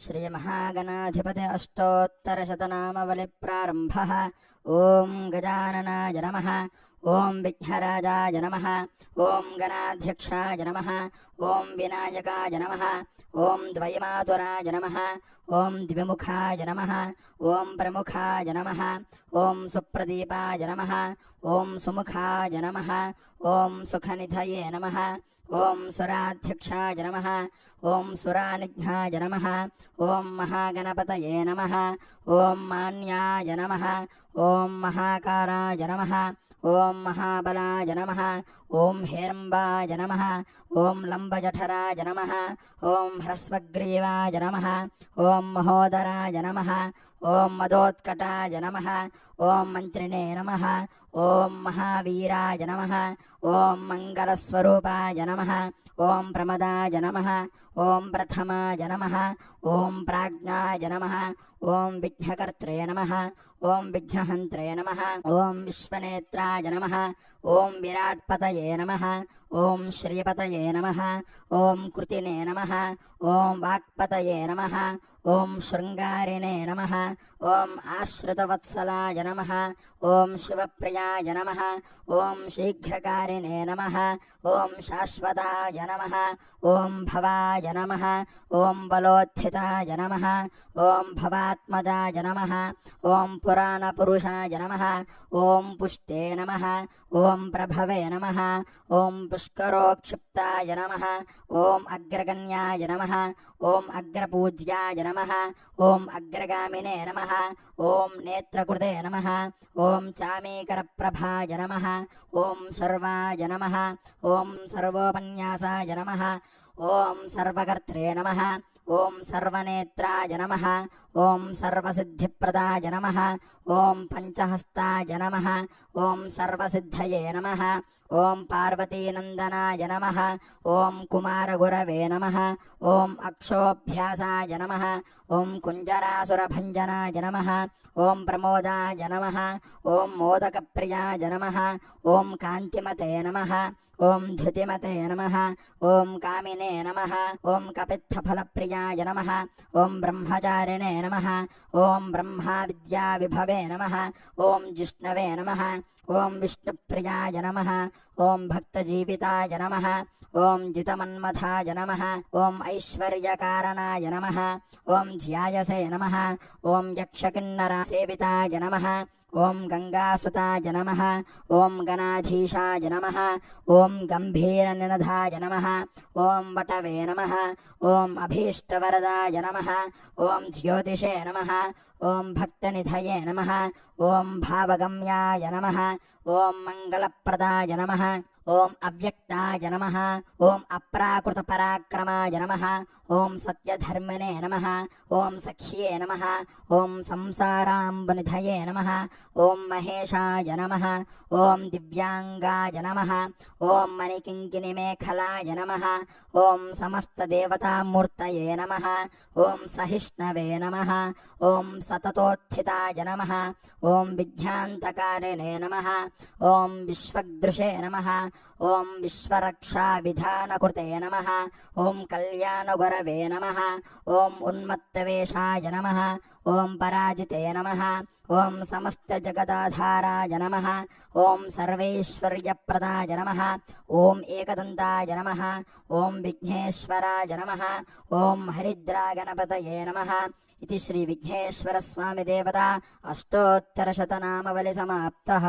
श्रीमहागणाधिपति अष्टोत्तरशतनामवलिप्रारम्भः। ॐ गजाननाय नमः। ॐ विघ्नराजाय नमः ॐ गणाध्यक्षाय नमः ॐ विनायकाय नमः ॐ द्वयमातुराय नमः ॐ द्विमुखाय नमः ॐ प्रमुखाय नमः ॐ सुप्रदीपाय नमः ॐ सुमुखाय नमः ॐ सुखनिधये नमः ॐ सुराध्यक्षाय नमः ॐ सुरानिघ्नाय नमः ॐ महागणपतये नमः ॐ मान्याय नमः ॐ महाकाराय नमः ॐ महाबलाय नमः ॐ हेरम्बाय नमः ॐ लम्बजठराय नमः ॐ ह्रस्वग्रीवाय नमः ॐ महोदराय नमः ॐ मदोत्कटाय नमः ॐ मन्त्रिणे नमः ॐ महावीराय नमः ॐ मङ्गलस्वरूपाय नमः ॐ प्रमदाय नमः ॐ प्रथमाय नमः ॐ प्राज्ञाय नमः ॐ विघ्नकर्त्रे नमः ॐ विघ्नहन्त्रे नमः ॐ विश्वनेत्राय नमः ॐ विराट्पतये नमः ॐ श्रीपतये नमः ॐ कृतिने नमः ॐ वाक्पतये नमः ॐ शृङ्गारिणे नमः ॐ आश्रितवत्सलाय नमः ॐ शिवप्रियाय नमः ॐ शीघ्रकारिणे नमः ॐ शाश्वताय नमः ॐ भवाय नमः ॐ बलोत्थिताय नमः ॐ भवात्मजाय नमः ॐ पुराणपुरुषाय नमः ॐ पुष्टे नमः ॐ प्रभवे नमः ॐ पुष्करोक्षिप्ताय नमः। ॐ अग्रगण्याय नमः। ॐ अग्रपूज्याय नमः। ॐ अग्रगामिने नमः। ॐ नेत्रकृते नमः। ॐ चामीकरप्रभाय नमः। ॐ सर्वाय नमः। ॐ सर्वोपन्यासाय नमः। ॐ सर्वकर्त्रे नमः। ॐ सर्वनेत्राय नमः ॐ सर्वसिद्धिप्रदाय नमः ॐ पञ्चहस्ताय नमः ॐ सर्वसिद्धये नमः ॐ पार्वतीनन्दनाय नमः ॐ कुमारगुरवे नमः ॐ अक्षोभ्यासाय नमः ॐ कुञ्जरासुरभञ्जनाय नमः ॐ प्रमोदाय नमः ॐ मोदकप्रियाय नमः ॐ कान्तिमते नमः ॐ धृतिमते नमः ॐ कामिने नमः ॐ कपित्थफलप्रियाय नमः। ॐ ब्रह्मचारिणे नमः। ॐ ब्रह्माविद्याविभवे नमः। ॐ जिष्णवे नमः। ॐ विष्णुप्रियाय नमः। ॐ भक्तजीविताय नमः। ॐ जितमन्मथाय नमः। ॐ ऐश्वर्यकारणाय नमः। ॐ ध्यायसे नमः। ॐ यक्षकिन्नरसेविताय नमः। ॐ गङ्गासुताय नमः ॐ गणाधीशाय नमः ॐ गम्भीरनिनधाय नमः ॐ वटवे नमः ॐ अभीष्टवरदाय नमः ॐ ज्योतिषे नमः ॐ भक्तनिधये नमः ॐ भावगम्याय नमः ॐ मङ्गलप्रदाय नमः ॐ अव्यक्ताय नमः ॐ अप्राकृतपराक्रमाय नमः ॐ सत्यधर्मने नमः ॐ सख्ये नमः ॐ संसाराम्बनिधये नमः ॐ महेशाय नमः ॐ दिव्याङ्गाय नमः ॐ मणिकिङ्किनिमेखलाय नमः ॐ समस्तदेवतामूर्तये नमः ॐ सहिष्णवे नमः ॐ सततोत्थिताय नमः ॐ विज्ञान्तकारिणे नमः ॐ विश्वदृशे नमः ॐ विश्वरक्षाविधानकृते नमः ॐ कल्याणगुरवे नमः ॐ उन्मत्तवेषाय नमः ॐ पराजिते नमः ॐ समस्तजगदाधाराय नमः ॐ सर्वैश्वर्यप्रदाय नमः ॐ एकदन्ताय नमः ॐ विघ्नेश्वराय नमः ॐ हरिद्रागणपतये नमः इति श्रीविघ्नेश्वरस्वामिदेवता अष्टोत्तरशतनामवलिसमाप्तः